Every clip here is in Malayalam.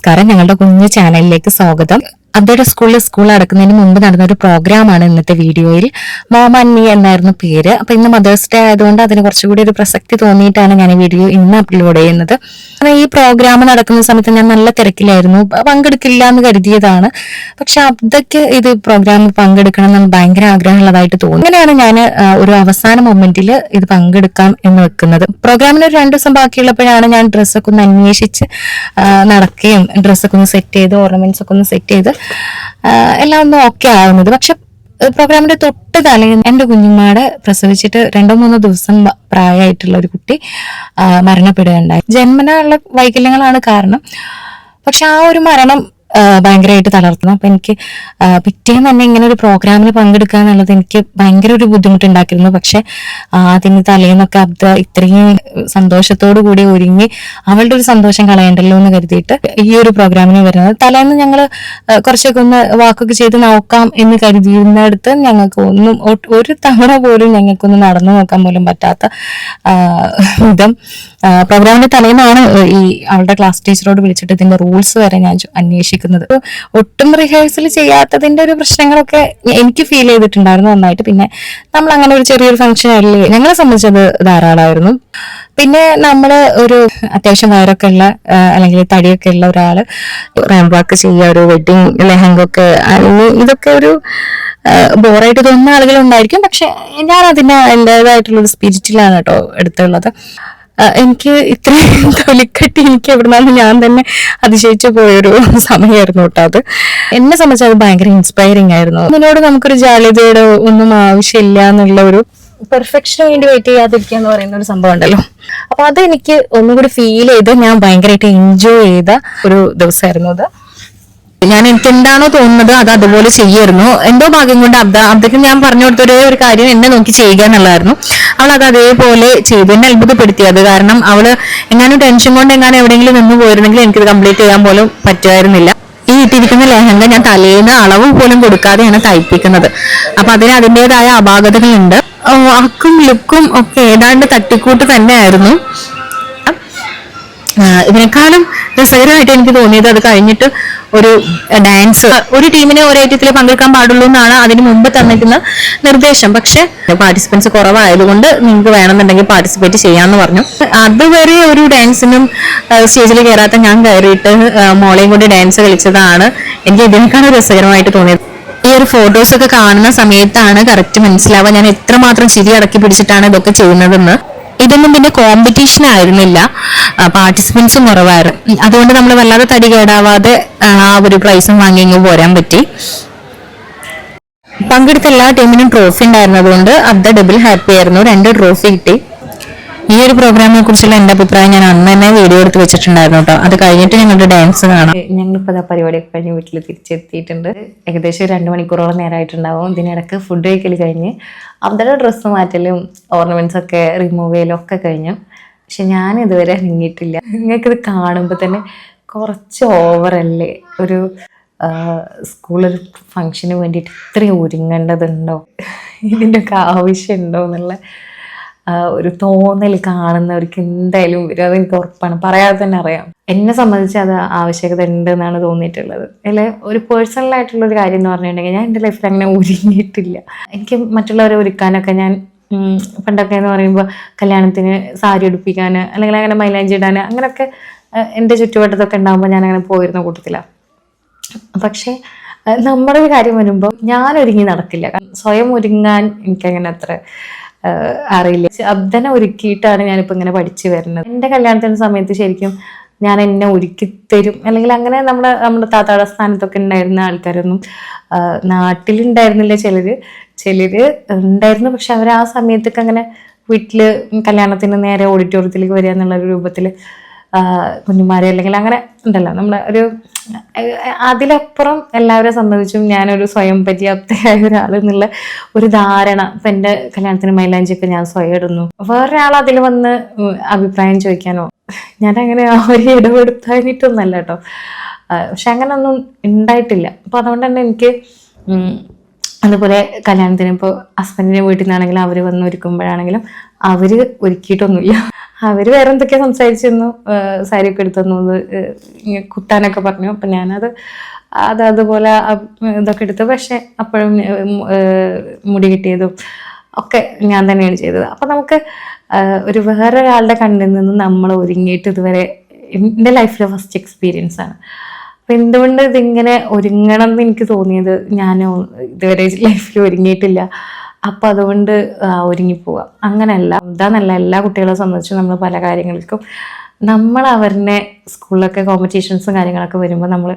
നമസ്കാരം. ഞങ്ങളുടെ കുഞ്ഞു ചാനലിലേക്ക് സ്വാഗതം. അബ്ദയുടെ സ്കൂളിൽ സ്കൂൾ അടക്കുന്നതിന് മുമ്പ് നടന്ന ഒരു പ്രോഗ്രാമാണ് ഇന്നത്തെ വീഡിയോയിൽ. മോം മീ എന്നായിരുന്നു പേര്. അപ്പൊ ഇന്ന് മദേഴ്സ് ഡേ ആയതുകൊണ്ട് അതിന് കുറച്ചുകൂടി ഒരു പ്രസക്തി തോന്നിയിട്ടാണ് ഞാൻ ഈ വീഡിയോ ഇന്ന് അപ്ലോഡ് ചെയ്യുന്നത്. അപ്പൊ ഈ പ്രോഗ്രാം നടക്കുന്ന സമയത്ത് ഞാൻ നല്ല തിരക്കിലായിരുന്നു. പങ്കെടുക്കില്ല എന്ന് കരുതിയതാണ്. പക്ഷെ അബ്ദക്ക് ഇത് പ്രോഗ്രാം പങ്കെടുക്കണം എന്ന് ഭയങ്കര ആഗ്രഹമുള്ളതായിട്ട് തോന്നി. അങ്ങനെയാണ് ഞാൻ ഒരു അവസാന മൊമെന്റിൽ ഇത് പങ്കെടുക്കാം എന്ന് വെക്കുന്നത്. പ്രോഗ്രാമിന് ഒരു രണ്ടു ദിവസം ബാക്കിയുള്ളപ്പോഴാണ് ഞാൻ ഡ്രസ്സൊക്കെ ഒന്ന് അന്വേഷിച്ച് നടക്കുകയും ഡ്രസ്സൊക്കെ ഒന്ന് സെറ്റ് ചെയ്ത് ഓർണമെന്റ്സ് ഒക്കെ ഒന്ന് സെറ്റ് ചെയ്ത് എല്ലാം ഒന്നും ഓക്കെ ആവുന്നത്. പക്ഷെ പ്രോഗ്രാമിന്റെ തൊട്ട് തലേന്ന് എന്റെ കുഞ്ഞുമാടെ പ്രസവിച്ചിട്ട് രണ്ടോ മൂന്നോ ദിവസം പ്രായമായിട്ടുള്ള ഒരു കുട്ടി മരണപ്പെടുകയുണ്ടായി. ജന്മനുള്ള വൈകല്യങ്ങളാണ് കാരണം. പക്ഷെ ആ ഒരു മരണം ഭയങ്കരമായിട്ട് തളർത്തുന്നു അപ്പൊ എനിക്ക് പിറ്റേന്ന് തന്നെ ഇങ്ങനെ ഒരു പ്രോഗ്രാമിൽ പങ്കെടുക്കുക എന്നുള്ളത് എനിക്ക് ഭയങ്കര ഒരു ബുദ്ധിമുട്ടുണ്ടാക്കിയിരുന്നു. പക്ഷെ അതിന് തലേന്നൊക്കെ അബ്ദ ഇത്രയും സന്തോഷത്തോടു കൂടി ഒരുങ്ങി അവളുടെ ഒരു സന്തോഷം കളയണ്ടല്ലോ എന്ന് കരുതിയിട്ട് ഈ ഒരു പ്രോഗ്രാമിന് വരുന്നത്. തലേന്ന് ഞങ്ങൾ കുറച്ചൊക്കെ ഒന്ന് വാക്കൊക്കെ ചെയ്ത് നോക്കാം എന്ന് കരുതിയിരുന്നിടത്ത് ഞങ്ങൾക്ക് ഒന്നും ഒരു തവണ പോലും ഞങ്ങൾക്കൊന്ന് നടന്നു നോക്കാൻ പോലും പറ്റാത്ത വിധം പ്രോഗ്രാമിന്റെ തലേന്നാണ് ഈ അവളുടെ ക്ലാസ് ടീച്ചറോട് വിളിച്ചിട്ട് ഇതിന്റെ റൂൾസ് വരെ ഞാൻ ചോ- അന്വേഷിക്കുന്നത് ഒട്ടും റിഹേഴ്സൽ ചെയ്യാത്തതിന്റെ ഒരു പ്രശ്നങ്ങളൊക്കെ എനിക്ക് ഫീൽ ചെയ്തിട്ടുണ്ടായിരുന്നു നന്നായിട്ട്. പിന്നെ നമ്മൾ അങ്ങനെ ഒരു ചെറിയൊരു ഫംഗ്ഷൻ അല്ലേ ഞങ്ങളെ സംബന്ധിച്ചത് ധാരാളമായിരുന്നു പിന്നെ നമ്മൾ ഒരു അത്യാവശ്യം വയറൊക്കെ ഉള്ള അല്ലെങ്കിൽ തടിയൊക്കെ ഉള്ള ഒരാൾ റാമ്പ് വാക്ക് ചെയ്യുക ഒരു വെഡിങ് ലെഹങ്ക ഒക്കെ ഇതൊക്കെ ഒരു ബോറായിട്ട് തോന്നുന്ന ആളുകളുണ്ടായിരിക്കും. പക്ഷെ ഞാൻ അതിന് എന്റെതായിട്ടുള്ള ഒരു സ്പിരിറ്റിലാണ് കേട്ടോ എടുത്തുള്ളത്. എനിക്ക് ഇത്രയും തൊലിക്കട്ടി എനിക്ക് എവിടുന്നാന്ന് ഞാൻ തന്നെ അതിശയിച്ചു പോയൊരു സമയമായിരുന്നു കേട്ടോ അത്. എന്നെ സംബന്ധിച്ച് അത് ഭയങ്കര ഇൻസ്പയറിംഗ് ആയിരുന്നു. അതിനോട് നമുക്കൊരു ജാള്യതയുടെ ഒന്നും ആവശ്യമില്ല എന്നുള്ള ഒരു പെർഫെക്ഷന് വേണ്ടി വെയിറ്റ് ചെയ്യാതിരിക്കുക എന്ന് പറയുന്ന ഒരു സംഭവം ഉണ്ടല്ലോ. അപ്പൊ അത് എനിക്ക് ഒന്നുകൂടി ഫീൽ ചെയ്ത് ഞാൻ ഭയങ്കരമായിട്ട് എൻജോയ് ചെയ്ത ഒരു ദിവസമായിരുന്നു അത്. ഞാൻ എനിക്ക് എന്താണോ തോന്നുന്നത് അത് അതുപോലെ ചെയ്യായിരുന്നു എന്തോ ഭാഗ്യം കൊണ്ട് അബ്ദ അബ്ദക്ക് ഞാൻ പറഞ്ഞു കൊടുത്തൊരേ ഒരു കാര്യം എന്നെ നോക്കി ചെയ്യുക എന്നുള്ളതായിരുന്നു. അവൾ അത് അതേപോലെ ചെയ്തു. എന്നെ അത്ഭുതപ്പെടുത്തിയത് കാരണം അവൾ എങ്ങാനും ടെൻഷൻ കൊണ്ട് എങ്ങാനും എവിടെയെങ്കിലും നിന്ന് പോയിരുന്നെങ്കിൽ എനിക്കിത് കംപ്ലീറ്റ് ചെയ്യാൻ പോലും പറ്റുമായിരുന്നില്ല. ഈ ഇട്ടിരിക്കുന്ന ലെഹങ്ക ഞാൻ തലേന്ന് അളവ് പോലും കൊടുക്കാതെയാണ് തയ്പ്പിക്കുന്നത്. അപ്പൊ അതിന് അതിന്റെതായ അപാകതകളുണ്ട്. അക്കും ലുക്കും ഒക്കെ ഏതാണ്ട് തട്ടിക്കൂട്ട് തന്നെയായിരുന്നു. ഇതിനേക്കാളും രസകരമായിട്ട് എനിക്ക് തോന്നിയത് അത് കഴിഞ്ഞിട്ട് ഒരു ഡാൻസ് ഒരു ടീമിന് ഒരു ഐറ്റത്തിൽ പങ്കെടുക്കാൻ പാടുള്ളൂ എന്നാണ് അതിന് മുമ്പ് തന്നിരിക്കുന്ന നിർദ്ദേശം. പക്ഷെ പാർട്ടിസിപ്പൻസ് കുറവായതുകൊണ്ട് നിങ്ങൾക്ക് വേണമെന്നുണ്ടെങ്കിൽ പാർട്ടിസിപ്പേറ്റ് ചെയ്യാന്ന് പറഞ്ഞു. അതുവരെ ഒരു ഡാൻസിനും സ്റ്റേജിൽ കയറാത്ത ഞാൻ കയറിയിട്ട് മോളെയും കൊണ്ട് ഡാൻസ് കളിച്ചതാണ്. എനിക്ക് ഇതിനേക്കാളും രസകരമായിട്ട് തോന്നിയത്. ഈ ഒരു ഫോട്ടോസ് ഒക്കെ കാണുന്ന സമയത്താണ് കറക്റ്റ് മനസ്സിലാവുക. ഞാൻ എത്രമാത്രം ചിരി അടക്കി പിടിച്ചിട്ടാണ് ഇതൊക്കെ ചെയ്യുന്നതെന്ന്. ഇതൊന്നും പിന്നെ കോമ്പറ്റീഷൻ ആയിരുന്നില്ല. പാർട്ടിസിപ്പൻസും കുറവായിരുന്നു. അതുകൊണ്ട് നമ്മൾ വല്ലാതെ തടി കേടാവാതെ ആ ഒരു പ്രൈസും വാങ്ങി ഇങ്ങ് പോരാൻ പറ്റി. പങ്കെടുത്ത എല്ലാ ടീമിനും ട്രോഫി ഉണ്ടായിരുന്നതുകൊണ്ട് അബ്ദ ഡബിൾ ഹാപ്പി ആയിരുന്നു. രണ്ട് ട്രോഫി കിട്ടി. ഈ ഒരു പ്രോഗ്രാമിനെ കുറിച്ചുള്ള എന്റെ അഭിപ്രായം ഞാൻ അന്ന് തന്നെ വീഡിയോ എടുത്ത് വെച്ചിട്ടുണ്ടായിരുന്നു കേട്ടോ. അത് കഴിഞ്ഞിട്ട് ഞങ്ങളുടെ ഡാൻസ് കാണാം. ഞങ്ങളിപ്പോൾ ആ പരിപാടിയൊക്കെ കഴിഞ്ഞ് വീട്ടിൽ തിരിച്ചെത്തിയിട്ടുണ്ട്. ഏകദേശം രണ്ട് മണിക്കൂറോളം നേരമായിട്ടുണ്ടാവും ഇതിനിടക്ക് ഫുഡ് കഴിക്കൽ കഴിഞ്ഞ് അവരുടെ ഡ്രസ്സ് മാറ്റലും ഓർണമെന്റ്സ് ഒക്കെ റിമൂവ് ചെയ്യലും ഒക്കെ കഴിഞ്ഞു. പക്ഷെ ഞാൻ ഇതുവരെ നീങ്ങിയിട്ടില്ല നിങ്ങൾക്കിത് കാണുമ്പോൾ തന്നെ കുറച്ച് ഓവറല്ലേ ഒരു സ്കൂളിൽ ഫങ്ഷന് വേണ്ടിയിട്ട് ഇത്രയും ഒരുങ്ങേണ്ടതുണ്ടോ? ഇതിന്റെയൊക്കെ ആവശ്യമുണ്ടോ എന്നുള്ള ഒരു തോന്നൽ കാണുന്നവർക്ക് എന്തായാലും വരും അതെനിക്ക് ഉറപ്പാണ്. പറയാതെ തന്നെ അറിയാം. എന്നെ സംബന്ധിച്ച് അത് ആവശ്യകത ഉണ്ട് എന്നാണ് തോന്നിയിട്ടുള്ളത്. അല്ലെ? ഒരു പേഴ്സണൽ ആയിട്ടുള്ള ഒരു കാര്യം എന്ന് പറഞ്ഞിട്ടുണ്ടെങ്കിൽ ഞാൻ എന്റെ ലൈഫിൽ അങ്ങനെ ഒരുങ്ങിയിട്ടില്ല. എനിക്ക് മറ്റുള്ളവരെ ഒരുക്കാനൊക്കെ ഞാൻ പണ്ടൊക്കെ എന്ന് പറയുമ്പോൾ കല്യാണത്തിന് സാരി ഉടുപ്പിക്കാൻ അല്ലെങ്കിൽ അങ്ങനെ മൈലാഞ്ചി ഇടാൻ അങ്ങനെയൊക്കെ എന്റെ ചുറ്റുവട്ടത്തൊക്കെ ഉണ്ടാകുമ്പോൾ ഞാൻ അങ്ങനെ പോയിരുന്ന കൂട്ടത്തിലാണ്. പക്ഷേ നമ്മുടെ ഒരു കാര്യം വരുമ്പോൾ ഞാൻ ഒരുങ്ങി നടക്കില്ല. സ്വയം ഒരുങ്ങാൻ എനിക്കങ്ങനെ അത്ര അറിയില്ല. ശബ്ദനെ ഒരുക്കിയിട്ടാണ് ഞാനിപ്പോൾ ഇങ്ങനെ പഠിച്ചു വരുന്നത്. എന്റെ കല്യാണത്തിന്റെ സമയത്ത് ശരിക്കും ഞാൻ എന്നെ ഒരുക്കി തരും. അല്ലെങ്കിൽ അങ്ങനെ നമ്മുടെ നമ്മുടെ താത്താടെ സ്ഥാനത്തൊക്കെ ഉണ്ടായിരുന്ന ആൾക്കാരൊന്നും നാട്ടിലുണ്ടായിരുന്നില്ല ചിലര്. ചിലര് ഉണ്ടായിരുന്നു. പക്ഷെ അവർ ആ സമയത്തൊക്കെ അങ്ങനെ വീട്ടിൽ കല്യാണത്തിന് നേരെ ഓഡിറ്റോറിയത്തിലേക്ക് വരിക എന്നുള്ള ഒരു രൂപത്തിൽ കുഞ്ഞുമാരെ അല്ലെങ്കിൽ അങ്ങനെ ഉണ്ടല്ലോ. നമ്മുടെ ഒരു അതിലപ്പുറം എല്ലാവരെ സംബന്ധിച്ചും ഞാനൊരു സ്വയം പര്യാപ്തയായ ഒരാൾ എന്നുള്ള ഒരു ധാരണ ഇപ്പൊ എന്റെ കല്യാണത്തിന് മൈലാഞ്ചിയൊക്കെ ഞാൻ സ്വയം ഇടുന്നു. വേറൊരാൾ അതിൽ വന്ന് അഭിപ്രായം ചോദിക്കാനോ? ഞാൻ അങ്ങനെ അവരെ ഇടപെടുത്താനിട്ടൊന്നല്ല കേട്ടോ. പക്ഷെ അങ്ങനെ ഒന്നും ഉണ്ടായിട്ടില്ല. അപ്പൊ അതുകൊണ്ട് തന്നെ എനിക്ക് അതുപോലെ കല്യാണത്തിന് ഇപ്പോൾ ഹസ്ബൻഡിന്റെ വീട്ടിൽ നിന്നാണെങ്കിലും അവർ വന്ന് ഒരുക്കുമ്പോഴാണെങ്കിലും അവർ ഒരുക്കിയിട്ടൊന്നുമില്ല. അവർ വേറെ എന്തൊക്കെയാ സംസാരിച്ചിരുന്നു സാരി ഒക്കെ എടുത്തു കുത്താനൊക്കെ പറഞ്ഞു. അപ്പൊ ഞാനത് അത് അതുപോലെ ഇതൊക്കെ എടുത്തു പക്ഷെ അപ്പോഴും മുടി കിട്ടിയതും ഒക്കെ ഞാൻ തന്നെയാണ് ചെയ്തത്. അപ്പൊ നമുക്ക് ഒരു വേറൊരാളുടെ കണ്ണിൽ നിന്ന് നമ്മൾ ഒരുങ്ങിയിട്ട് ഇതുവരെ എന്റെ ലൈഫിലെ ഫസ്റ്റ് എക്സ്പീരിയൻസ് ആണ്. അപ്പൊ എന്തുകൊണ്ട് ഇതിങ്ങനെ ഒരുങ്ങണം എന്ന് എനിക്ക് തോന്നിയത് ഞാൻ ഇതുവരെ ലൈഫിൽ ഒരുങ്ങിയിട്ടില്ല. അപ്പൊ അതുകൊണ്ട് ഒരുങ്ങിപ്പോവാം. അങ്ങനെയല്ല ഇതാന്നല്ല എല്ലാ കുട്ടികളെ സംബന്ധിച്ച് നമ്മൾ പല കാര്യങ്ങൾക്കും നമ്മൾ അവരുടെ സ്കൂളിലൊക്കെ കോമ്പറ്റീഷൻസും കാര്യങ്ങളൊക്കെ വരുമ്പോൾ നമ്മൾ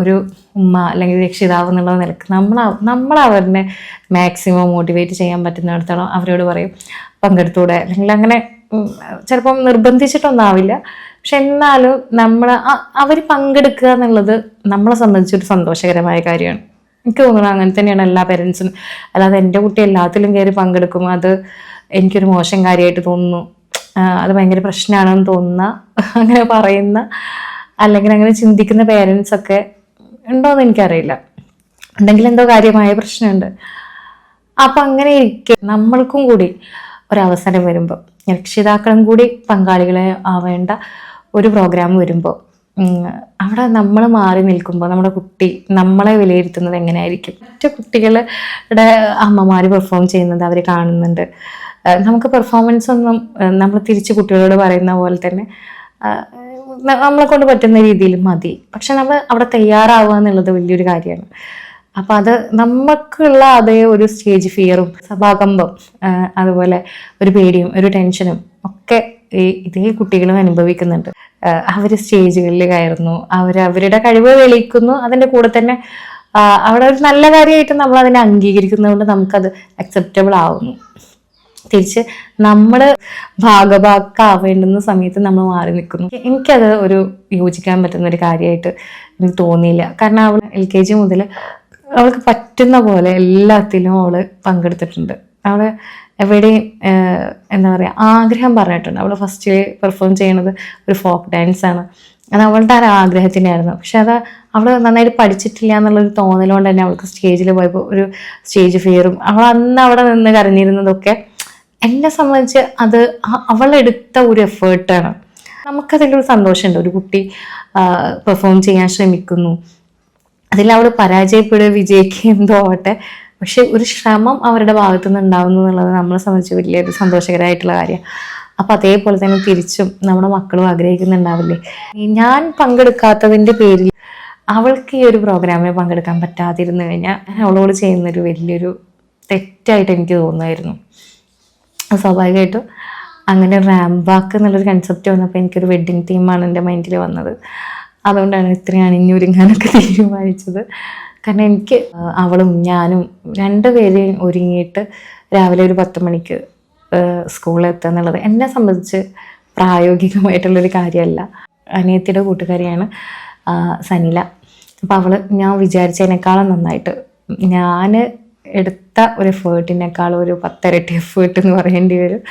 ഒരു ഉമ്മ അല്ലെങ്കിൽ രക്ഷിതാവ് എന്നുള്ള നിലയ്ക്ക് നമ്മൾ നമ്മൾ അവരെ മാക്സിമം മോട്ടിവേറ്റ് ചെയ്യാൻ പറ്റുന്നിടത്തോളം അവരോട് പറയും പങ്കെടുത്തൂടെ. അല്ലെങ്കിൽ അങ്ങനെ ചിലപ്പം നിർബന്ധിച്ചിട്ടൊന്നും ആവില്ല പക്ഷെ എന്നാലും നമ്മൾ അവർ പങ്കെടുക്കുക എന്നുള്ളത് നമ്മളെ സംബന്ധിച്ചൊരു സന്തോഷകരമായ കാര്യമാണ്. എനിക്ക് തോന്നുന്നു അങ്ങനെ തന്നെയാണ് എല്ലാ പേരൻസും അല്ലാതെ എന്റെ കുട്ടി എല്ലാത്തിലും കയറി പങ്കെടുക്കും. അത് എനിക്കൊരു മോശം കാര്യമായിട്ട് തോന്നുന്നു. അത് ഭയങ്കര പ്രശ്നമാണെന്ന് തോന്നുന്ന അങ്ങനെ പറയുന്ന അല്ലെങ്കിൽ അങ്ങനെ ചിന്തിക്കുന്ന പേരൻസ് ഒക്കെ ഉണ്ടോയെന്ന് എനിക്കറിയില്ല. ഉണ്ടെങ്കിൽ എന്തോ കാര്യമായ പ്രശ്നമുണ്ട്. അപ്പം അങ്ങനെ ഇരിക്കെ നമ്മൾക്കും കൂടി ഒരവസരം വരുമ്പോൾ രക്ഷിതാക്കളും കൂടി പങ്കാളികളെ ആവേണ്ട ഒരു പ്രോഗ്രാം വരുമ്പോൾ അവിടെ നമ്മൾ മാറി നിൽക്കുമ്പോൾ നമ്മുടെ കുട്ടി നമ്മളെ വിലയിരുത്തുന്നത് എങ്ങനെയായിരിക്കും? മറ്റു കുട്ടികളുടെ അമ്മമാർ പെർഫോം ചെയ്യുന്നത് അവർ കാണുന്നുണ്ട്. നമുക്ക് പെർഫോമൻസ് ഒന്നും നമ്മൾ തിരിച്ച് കുട്ടികളോട് പറയുന്ന പോലെ തന്നെ നമ്മളെ കൊണ്ട് പറ്റുന്ന രീതിയിൽ മതി. പക്ഷെ നമ്മൾ അവിടെ തയ്യാറാവുക എന്നുള്ളത് വലിയൊരു കാര്യമാണ്. അപ്പം അത് നമുക്കുള്ള അതേ ഒരു സ്റ്റേജ് ഫിയറും സഭാകമ്പം അതുപോലെ ഒരു പേടിയും ഒരു ടെൻഷനും ഒക്കെ ഇതേ കുട്ടികളും അനുഭവിക്കുന്നുണ്ട്. അവർ സ്റ്റേജുകളിൽ കയറുന്നു. അവർ അവരുടെ കഴിവ് തെളിയിക്കുന്നു. അതിന്റെ കൂടെ തന്നെ അവിടെ ഒരു നല്ല കാര്യമായിട്ട് നമ്മൾ അതിനെ അംഗീകരിക്കുന്നതുകൊണ്ട് നമുക്കത് അക്സെപ്റ്റബിൾ ആവുന്നു. തിരിച്ച് നമ്മൾ ഭാഗഭാക്കാവേണ്ടുന്ന സമയത്ത് നമ്മൾ മാറി നിൽക്കുന്നു. എനിക്കത് ഒരു യോജിക്കാൻ പറ്റുന്ന ഒരു കാര്യമായിട്ട് എനിക്ക് തോന്നിയില്ല. കാരണം അവൾ എൽ കെ ജി മുതൽ അവൾക്ക് പറ്റുന്ന പോലെ എല്ലാത്തിലും അവൾ പങ്കെടുത്തിട്ടുണ്ട്. അവൾ എവിടെയും എന്താ പറയുക ആഗ്രഹം പറഞ്ഞിട്ടുണ്ട്. അവൾ ഫസ്റ്റ് പെർഫോം ചെയ്യണത് ഒരു ഫോക്ക് ഡാൻസ് ആണ്. അത് അവളുടെ ആ ആഗ്രഹത്തിനായിരുന്നു. പക്ഷെ അത് അവൾ നന്നായിട്ട് പഠിച്ചിട്ടില്ല എന്നുള്ളൊരു തോന്നലുകൊണ്ട് തന്നെ അവൾക്ക് സ്റ്റേജിൽ പോയപ്പോൾ ഒരു സ്റ്റേജ് ഫിയറും അവൾ അന്ന് അവിടെ നിന്ന് കരഞ്ഞിരുന്നതൊക്കെ എന്നെ സംബന്ധിച്ച് അത് അവളെടുത്ത ഒരു എഫേർട്ടാണ് നമുക്കതിലൊരു സന്തോഷമുണ്ട്. ഒരു കുട്ടി പെർഫോം ചെയ്യാൻ ശ്രമിക്കുന്നു. അതിൽ അവൾ പരാജയപ്പെടുക വിജയിക്കുക എന്തോ ആവട്ടെ പക്ഷെ ഒരു ശ്രമം അവരുടെ ഭാഗത്തു നിന്ന് ഉണ്ടാവുന്നു എന്നുള്ളത് നമ്മളെ സംബന്ധിച്ച് വലിയൊരു സന്തോഷകരമായിട്ടുള്ള കാര്യമാണ് അപ്പൊ അതേപോലെ തന്നെ തിരിച്ചും നമ്മുടെ മക്കളും ആഗ്രഹിക്കുന്നുണ്ടാവില്ലേ? ഞാൻ പങ്കെടുക്കാത്തതിന്റെ പേരിൽ അവൾക്ക് ഈ ഒരു പ്രോഗ്രാമിൽ പങ്കെടുക്കാൻ പറ്റാതിരുന്നു കഴിഞ്ഞാൽ അവളോട് ചെയ്യുന്നൊരു വലിയൊരു തെറ്റായിട്ട് എനിക്ക് തോന്നുമായിരുന്നു. സ്വാഭാവികമായിട്ടും അങ്ങനെ റാംബാക്ക് എന്നുള്ളൊരു കൺസെപ്റ്റ് വന്നപ്പോൾ എനിക്കൊരു വെഡ്ഡിങ് തീമാണ് എന്റെ മൈൻഡിൽ വന്നത്. അതുകൊണ്ടാണ് ഇത്രയും അണിഞ്ഞൊരുങ്ങാനൊക്കെ തീരുമാനിച്ചത്. കാരണം എനിക്ക് അവളും ഞാനും രണ്ടുപേരെയും ഒരുങ്ങിയിട്ട് രാവിലെ ഒരു പത്ത് മണിക്ക് സ്കൂളിൽ എത്തുക എന്നുള്ളത് എന്നെ സംബന്ധിച്ച് പ്രായോഗികമായിട്ടുള്ളൊരു കാര്യമല്ല. അനിയത്തിയുടെ കൂട്ടുകാരിയാണ് സനില. അപ്പം അവൾ ഞാൻ വിചാരിച്ചതിനേക്കാളും നന്നായിട്ട് ഞാൻ എടുത്ത ഒരു എഫേർട്ടിനേക്കാളും ഒരു പത്തരട്ടി എഫേർട്ട് എന്ന് പറയേണ്ടി വരും.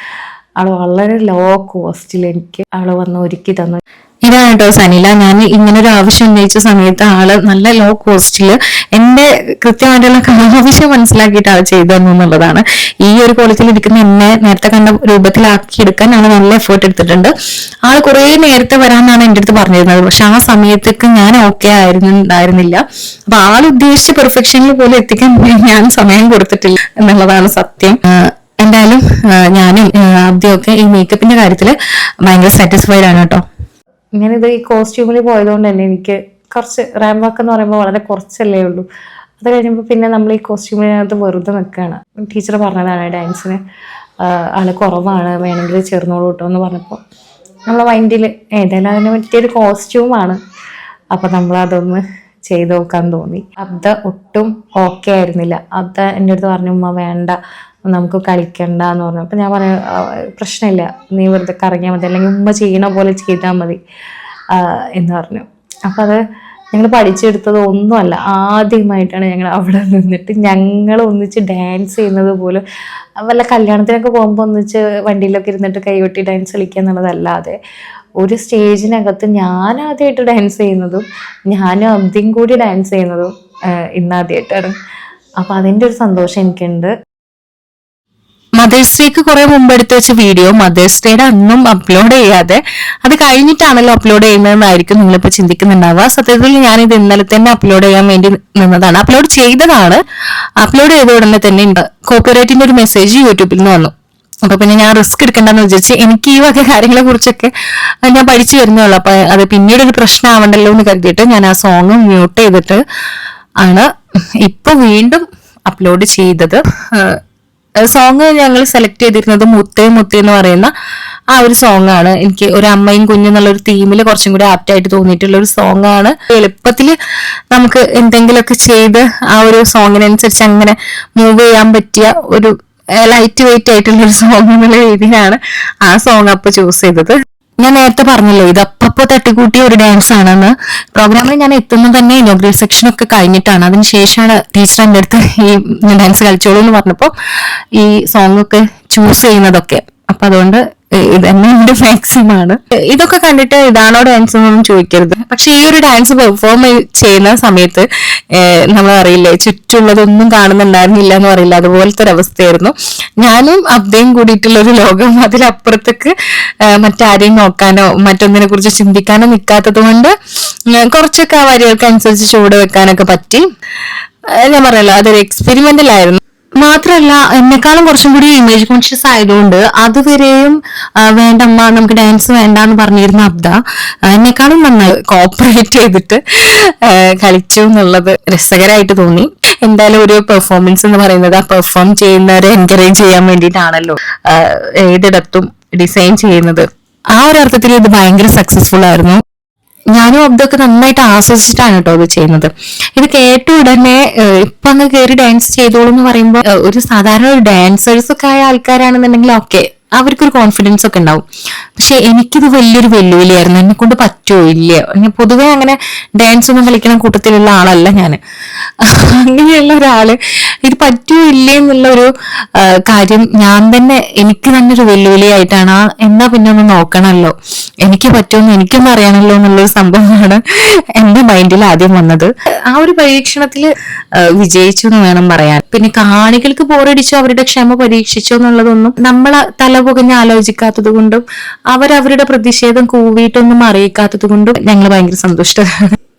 അവൾ വളരെ ലോ കോസ്റ്റിൽ എനിക്ക് അവൾ വന്ന് ഒരുക്കി തന്നു. ഇതാണ് കേട്ടോ സനില. ഞാൻ ഇങ്ങനെ ഒരു ആവശ്യം ഉന്നയിച്ച സമയത്ത് ആൾ നല്ല ലോ കോസ്റ്റിൽ എന്റെ കൃത്യമായിട്ടുള്ള ആവശ്യം മനസ്സിലാക്കിയിട്ട് ആൾ ചെയ്തു തന്നു എന്നുള്ളതാണ്. ഈ ഒരു കോളേജിൽ ഇരിക്കുന്ന എന്നെ നേരത്തെ കണ്ട രൂപത്തിലാക്കിയെടുക്കാൻ ആൾ നല്ല എഫേർട്ട് എടുത്തിട്ടുണ്ട്. ആൾ കുറെ നേരത്തെ വരാമെന്നാണ് എന്റെ അടുത്ത് പറഞ്ഞിരുന്നത്. പക്ഷെ ആ സമയത്തേക്ക് ഞാൻ ഓക്കെ ആയിരുന്നു ഉണ്ടായിരുന്നില്ല. അപ്പൊ ആൾ ഉദ്ദേശിച്ച പെർഫെക്ഷനിൽ പോലും എത്തിക്കാൻ ഞാൻ സമയം കൊടുത്തിട്ടില്ല എന്നുള്ളതാണ് സത്യം. എന്തായാലും ഞാനും ആദ്യമൊക്കെ ഈ മേക്കപ്പിന്റെ കാര്യത്തിൽ ഭയങ്കര സാറ്റിസ്ഫൈഡ് ആണ് കേട്ടോ. ഞാനിത് ഈ കോസ്റ്റ്യൂമിൽ പോയതുകൊണ്ട് തന്നെ എനിക്ക് കുറച്ച് റാമ്പ് വാക്ക് എന്ന് പറയുമ്പോൾ വളരെ കുറച്ചല്ലേ ഉള്ളൂ. അത് കഴിഞ്ഞപ്പോൾ പിന്നെ നമ്മൾ ഈ കോസ്റ്റ്യൂമിനകത്ത് വെറുതെ നിൽക്കുകയാണ് ടീച്ചർ പറഞ്ഞതാണ് ഡാൻസിന് ആൾ കുറവാണ് വേണമെങ്കിൽ ചേർന്നോളൂ കേട്ടോ എന്ന് പറഞ്ഞപ്പോൾ നമ്മളെ മൈൻഡിൽ ഏതായാലും അതിനെ പറ്റിയൊരു കോസ്റ്റ്യൂമാണ് അപ്പോൾ നമ്മളതൊന്ന് ചെയ്ത് നോക്കാൻ തോന്നി. അബ്ദ ഒട്ടും ഓക്കെ ആയിരുന്നില്ല. അബ്ദ എന്റെ അടുത്ത് പറഞ്ഞു ഉമ്മ വേണ്ട നമുക്ക് കളിക്കണ്ട എന്ന് പറഞ്ഞു. അപ്പം ഞാൻ പറഞ്ഞു പ്രശ്നമില്ല. നീ വെറുതെ കറങ്ങിയാൽ മതി. അല്ലെങ്കിൽ ഉമ്മ ചെയ്യണ പോലെ ചെയ്താൽ മതി എന്ന് പറഞ്ഞു. അപ്പം അത് ഞങ്ങൾ പഠിച്ചെടുത്തത് ഒന്നുമല്ല ആദ്യമായിട്ടാണ് ഞങ്ങൾ അവിടെ നിന്നിട്ട് ഞങ്ങൾ ഒന്നിച്ച് ഡാൻസ് ചെയ്യുന്നത് പോലും വല്ല കല്യാണത്തിനൊക്കെ പോകുമ്പോൾ ഒന്നിച്ച് വണ്ടിയിലൊക്കെ ഇരുന്നിട്ട് കൈകൊട്ടി ഡാൻസ് കളിക്കുക എന്നുള്ളതല്ലാതെ ഒരു സ്റ്റേജിനകത്ത് ഞാൻ ആദ്യമായിട്ട് ഡാൻസ് ചെയ്യുന്നതും ഞാനും അബ്ദിയും കൂടി ഡാൻസ് ചെയ്യുന്നതും ഇന്നാദ്യമായിട്ടാണ് അപ്പം അതിന്റെ ഒരു സന്തോഷം എനിക്കുണ്ട്. മദേഴ്സ് ഡേക്ക് കുറെ മുമ്പ് എടുത്ത് വെച്ച വീഡിയോ മദേഴ്സ് ഡേയുടെ അന്നും അപ്ലോഡ് ചെയ്യാതെ അത് കഴിഞ്ഞിട്ടാണല്ലോ അപ്ലോഡ് ചെയ്യുന്നതെന്നായിരിക്കും നിങ്ങളിപ്പോ ചിന്തിക്കുന്നുണ്ടാവുക. സത്യത്തിൽ ഞാൻ ഇത് ഇന്നലെ തന്നെ അപ്ലോഡ് ചെയ്യാൻ വേണ്ടി നിന്നതാണ്. അപ്ലോഡ് ചെയ്തതാണ്. അപ്ലോഡ് ചെയ്ത ഉടനെ തന്നെ ഉണ്ട് കോപ്പിറൈറ്റിന്റെ ഒരു മെസ്സേജ് യൂട്യൂബിൽ നിന്ന് വന്നു. അപ്പൊ പിന്നെ ഞാൻ റിസ്ക് എടുക്കണ്ടെന്ന് വിചാരിച്ച് എനിക്ക് ഈ വക കാര്യങ്ങളെ കുറിച്ചൊക്കെ ഞാൻ പഠിച്ചു വരുന്നുള്ളൂ അപ്പൊ അത് പിന്നീട് ഒരു പ്രശ്നമാവണ്ടല്ലോ എന്ന് കരുതിയിട്ട് ഞാൻ ആ സോങ് മ്യൂട്ട് ചെയ്തിട്ട് ആണ് ഇപ്പൊ വീണ്ടും അപ്ലോഡ് ചെയ്തത്. സോങ് ഞങ്ങൾ സെലക്ട് ചെയ്തിരുന്നത് മുത്തേ മുത്തേ എന്ന് പറയുന്ന ആ ഒരു സോങ് ആണ്. എനിക്ക് ഒരു അമ്മയും കുഞ്ഞും എന്നുള്ള ഒരു തീമിൽ കുറച്ചും കൂടി ആപ്റ്റ് ആയിട്ട് തോന്നിയിട്ടുള്ള ഒരു സോങ് ആണ്. എളുപ്പത്തിൽ നമുക്ക് എന്തെങ്കിലുമൊക്കെ ചെയ്ത് ആ ഒരു സോങ്ങിനനുസരിച്ച് അങ്ങനെ മൂവ് ചെയ്യാൻ പറ്റിയ ഒരു ലൈറ്റ് വെയിറ്റ് ആയിട്ടുള്ള ഒരു സോങ് എന്നുള്ള രീതിയിലാണ് ആ സോങ് അപ്പൊ ചൂസ് ചെയ്തത്. ഞാൻ നേരത്തെ പറഞ്ഞല്ലോ ഇത് അപ്പപ്പോ തട്ടിക്കൂട്ടിയ ഒരു ഡാൻസ് ആണെന്ന്. പ്രോഗ്രാമിൽ ഞാൻ എത്തുന്നത് തന്നെ ഇനോഗ്രേറ്റ് സെക്ഷൻ ഒക്കെ കഴിഞ്ഞിട്ടാണ്. അതിന് ശേഷമാണ് ടീച്ചർ എന്റെ അടുത്ത് ഈ ഡാൻസ് കളിച്ചോളൂ എന്ന് പറഞ്ഞപ്പോൾ ഈ സോങ് ഒക്കെ ചൂസ് ചെയ്യുന്നതൊക്കെ. അപ്പൊ അതുകൊണ്ട് ഇതന്നെ തന്നെ എന്റെ മാക്സിമം ആണ്. ഇതൊക്കെ കണ്ടിട്ട് ഇതാണോ ഡാൻസ് എന്നൊന്നും ചോദിക്കരുത്. പക്ഷെ ഈ ഒരു ഡാൻസ് പെർഫോം ചെയ്യുന്ന സമയത്ത് നമ്മൾ അറിയില്ലേ ചുറ്റുള്ളതൊന്നും കാണുന്നുണ്ടായിരുന്നില്ല എന്ന് പറയില്ല അതുപോലത്തെ ഒരു അവസ്ഥയായിരുന്നു. ഞാനും അബ്ദയും കൂടിയിട്ടുള്ള ഒരു ലോകം. അതിലപ്പുറത്തേക്ക് മറ്റാരെയും നോക്കാനോ മറ്റൊന്നിനെ കുറിച്ച് ചിന്തിക്കാനോ നിൽക്കാത്തത് കൊണ്ട് കുറച്ചൊക്കെ ആ വരികൾക്ക് അനുസരിച്ച് ചൂട് വെക്കാനൊക്കെ പറ്റി. ഞാൻ പറഞ്ഞല്ലോ അതൊരു എക്സ്പെരിമെന്റൽ ആയിരുന്നു. മാത്രല്ല എന്നെക്കാളും കുറച്ചും കൂടി ഇമേജ് കോൺഷ്യസ് ആയതുകൊണ്ട് അതുവരെയും വേണ്ടമ്മ നമുക്ക് ഡാൻസ് വേണ്ട എന്ന് പറഞ്ഞിരുന്ന അബ്ദ എന്നെക്കാളും നന്നായി കോപ്പറേറ്റ് ചെയ്തിട്ട് കളിച്ചു എന്നുള്ളത് രസകരമായിട്ട് തോന്നി. എന്തായാലും ഒരു പെർഫോമൻസ് എന്ന് പറയുന്നത് ആ പെർഫോം ചെയ്യുന്നവരെ എൻകറേജ് ചെയ്യാൻ വേണ്ടിയിട്ടാണല്ലോ ഏതിടത്തും ഡിസൈൻ ചെയ്യുന്നത്. ആ ഒരു അർത്ഥത്തിൽ ഇത് ഭയങ്കര സക്സസ്ഫുൾ ആയിരുന്നു. ഞാനും അബ്ദൊക്കെ നന്നായിട്ട് ആസ്വദിച്ചിട്ടാണ് കേട്ടോ അത് ചെയ്യുന്നത്. ഇത് കേട്ട ഉടനെ ഇപ്പൊ അങ്ങ് കയറി ഡാൻസ് ചെയ്തോളൂ എന്ന് പറയുമ്പോൾ ഒരു സാധാരണ ഒരു ഡാൻസേഴ്സ് ഒക്കെ ആയ ആൾക്കാരാണെന്നുണ്ടെങ്കിൽ ഓക്കെ അവർക്കൊരു കോൺഫിഡൻസ് ഒക്കെ ഉണ്ടാവും. പക്ഷെ എനിക്കിത് വലിയൊരു വെല്ലുവിളിയായിരുന്നു. എന്നെ കൊണ്ട് പറ്റുമോ ഇല്ലയോ ഞാൻ പൊതുവെ അങ്ങനെ ഡാൻസ് ഒന്നും കളിക്കുന്ന കൂട്ടത്തിലുള്ള ആളല്ല ഞാൻ അങ്ങനെയുള്ള ഒരാൾ ഇത് പറ്റുമോ ഇല്ലേ? എന്നുള്ള ഒരു കാര്യം ഞാൻ തന്നെ എനിക്ക് തന്നെ ഒരു വെല്ലുവിളിയായിട്ടാണ്. ആ എന്നാ പിന്നെ ഒന്ന് നോക്കണമല്ലോ എനിക്ക് പറ്റുമെന്ന് എനിക്കൊന്നും അറിയണമല്ലോ എന്നുള്ളൊരു സംഭവമാണ് എന്റെ മൈൻഡിൽ ആദ്യം വന്നത്. ആ ഒരു പരീക്ഷണത്തിൽ വിജയിച്ചു എന്ന് വേണം പറയാൻ. പിന്നെ കാണികൾക്ക് ബോറടിച്ചോ അവരുടെ ക്ഷമ പരീക്ഷിച്ചോ എന്നുള്ളതൊന്നും നമ്മളെ തല പുകഞ്ഞ് ആലോചിക്കാത്തത് കൊണ്ടും അവരവരുടെ പ്രതിഷേധം കൂവിയിട്ടൊന്നും അറിയിക്കാത്തത് കൊണ്ടും ഞങ്ങൾ ഭയങ്കര സന്തുഷ്ട.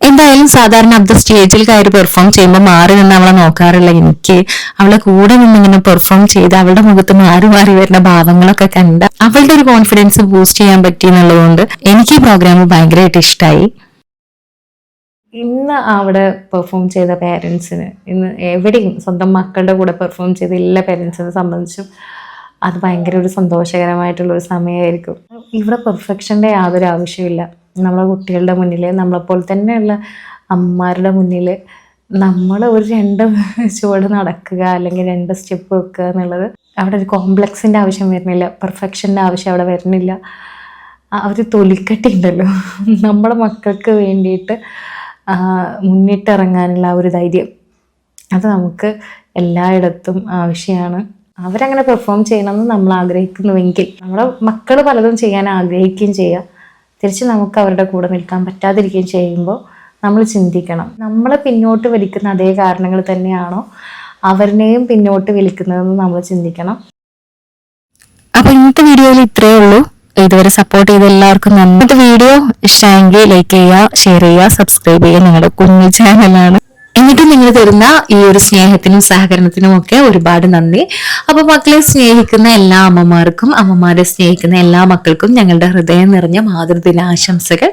എന്തായാലും സാധാരണ അബ്ദ സ്റ്റേജിൽ കയറി പെർഫോം ചെയ്യുമ്പോൾ മാറി നിന്ന് അവളെ നോക്കാറില്ല. എനിക്ക് അവളെ കൂടെ നിന്ന് ഇങ്ങനെ പെർഫോം ചെയ്ത് അവളുടെ മുഖത്ത് മാറി മാറി വരുന്ന ഭാവങ്ങളൊക്കെ കണ്ട് അവളുടെ ഒരു കോൺഫിഡൻസ് ബൂസ്റ്റ് ചെയ്യാൻ പറ്റി എന്നുള്ളതുകൊണ്ട് എനിക്ക് ഈ പ്രോഗ്രാം ഭയങ്കരമായിട്ട് ഇഷ്ടമായി ഇന്ന് അവിടെ പെർഫോം ചെയ്ത പേരൻസിന് ഇന്ന് എവിടെയും സ്വന്തം മക്കളുടെ കൂടെ പെർഫോം ചെയ്ത എല്ലാ പേരൻസിനെ സംബന്ധിച്ചും അത് ഭയങ്കര ഒരു സന്തോഷകരമായിട്ടുള്ള ഒരു സമയമായിരിക്കും. ഇവിടെ പെർഫെക്ഷന്റെ യാതൊരു ആവശ്യമില്ല നമ്മളെ കുട്ടികളുടെ മുന്നിൽ നമ്മളെപ്പോലെ തന്നെയുള്ള അമ്മമാരുടെ മുന്നിൽ നമ്മൾ ഒരു രണ്ട് ചുവട് നടക്കുക അല്ലെങ്കിൽ രണ്ട് സ്റ്റെപ്പ് വെക്കുക എന്നുള്ളത് അവിടെ ഒരു കോംപ്ലക്സിന്റെ ആവശ്യം വരുന്നില്ല. പെർഫെക്ഷന്റെ ആവശ്യം അവിടെ വരുന്നില്ല. ആ ഒരു തൊലിക്കട്ടി ഉണ്ടല്ലോ. നമ്മുടെ മക്കൾക്ക് വേണ്ടിയിട്ട് മുന്നിട്ടിറങ്ങാനുള്ള ഒരു ധൈര്യം. അത് നമുക്ക് എല്ലായിടത്തും ആവശ്യമാണ്. അവരങ്ങനെ പെർഫോം ചെയ്യണമെന്ന് നമ്മൾ ആഗ്രഹിക്കുന്നുവെങ്കിൽ നമ്മുടെ മക്കൾ പലതും ചെയ്യാൻ ആഗ്രഹിക്കുകയും ചെയ്യുക. തിരിച്ച് നമുക്ക് അവരുടെ കൂടെ നിൽക്കാൻ പറ്റാതിരിക്കുകയും ചെയ്യുമ്പോൾ നമ്മൾ ചിന്തിക്കണം. നമ്മളെ പിന്നോട്ട് വലിക്കുന്ന അതേ കാരണങ്ങൾ തന്നെയാണോ അവരിനെയും പിന്നോട്ട് വലിക്കുന്നതെന്ന് നമ്മൾ ചിന്തിക്കണം. അപ്പൊ ഇന്നത്തെ വീഡിയോയിൽ ഇത്രയേ ഉള്ളൂ. ഇതുവരെ സപ്പോർട്ട് ചെയ്ത എല്ലാവർക്കും നന്നായിട്ട് വീഡിയോ ഇഷ്ടമെങ്കിൽ ലൈക്ക് ചെയ്യുക ഷെയർ ചെയ്യുക സബ്സ്ക്രൈബ് ചെയ്യുക. നിങ്ങളുടെ കുഞ്ഞു ചാനലാണ് എന്നിട്ട് നിങ്ങൾ തരുന്ന ഈ ഒരു സ്നേഹത്തിനും സഹകരണത്തിനും ഒക്കെ ഒരുപാട് നന്ദി. അപ്പൊ മക്കളെ സ്നേഹിക്കുന്ന എല്ലാ അമ്മമാർക്കും അമ്മമാരെ സ്നേഹിക്കുന്ന എല്ലാ മക്കൾക്കും ഞങ്ങളുടെ ഹൃദയം നിറഞ്ഞ മാതൃദിന ആശംസകൾ